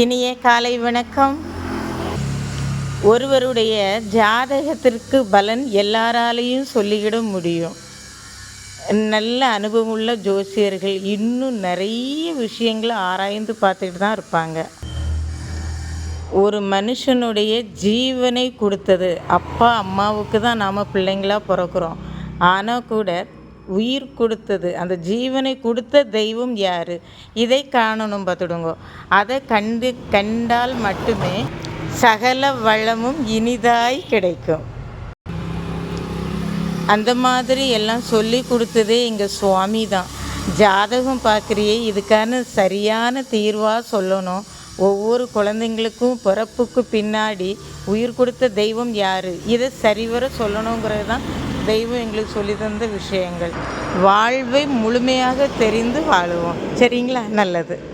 இனிய காலை வணக்கம். ஒருவருடைய ஜாதகத்திற்கு பலன் எல்லாராலையும் சொல்லிக்கிட முடியும். நல்ல அனுபவமுள்ள ஜோசியர்கள் இன்னும் நிறைய விஷயங்களை ஆராய்ந்து பார்த்துக்கிட்டு தான் இருப்பாங்க. ஒரு மனுஷனுடைய ஜீவனை கொடுத்தது. அப்பா அம்மாவுக்கு தான் நாம் பிள்ளைங்களா பிறக்கிறோம். ஆனால் கூட உயிர் கொடுத்தது. அந்த ஜீவனை கொடுத்த தெய்வம் யார்? இதை காணணும் பார்த்துடுங்க. அதை கண்டு கண்டால் மட்டுமே சகல வளமும் இனிதாய் கிடைக்கும். அந்த மாதிரி எல்லாம் சொல்லி கொடுத்ததே எங்கள் சுவாமி தான் ஜாதகம் பார்க்குறியே இதுக்கான சரியான தீர்வாக சொல்லணும். ஒவ்வொரு குழந்தைங்களுக்கும் பிறப்புக்கு பின்னாடி உயிர் கொடுத்த தெய்வம் யார்? இதை சரிவர சொல்லணுங்கிறது தான் தெய்வம் எங்களுக்கு சொல்லி தந்த விஷயங்கள். வாழ்வை முழுமையாக தெரிந்து வாழுவோம். சரிங்களா? நல்லது.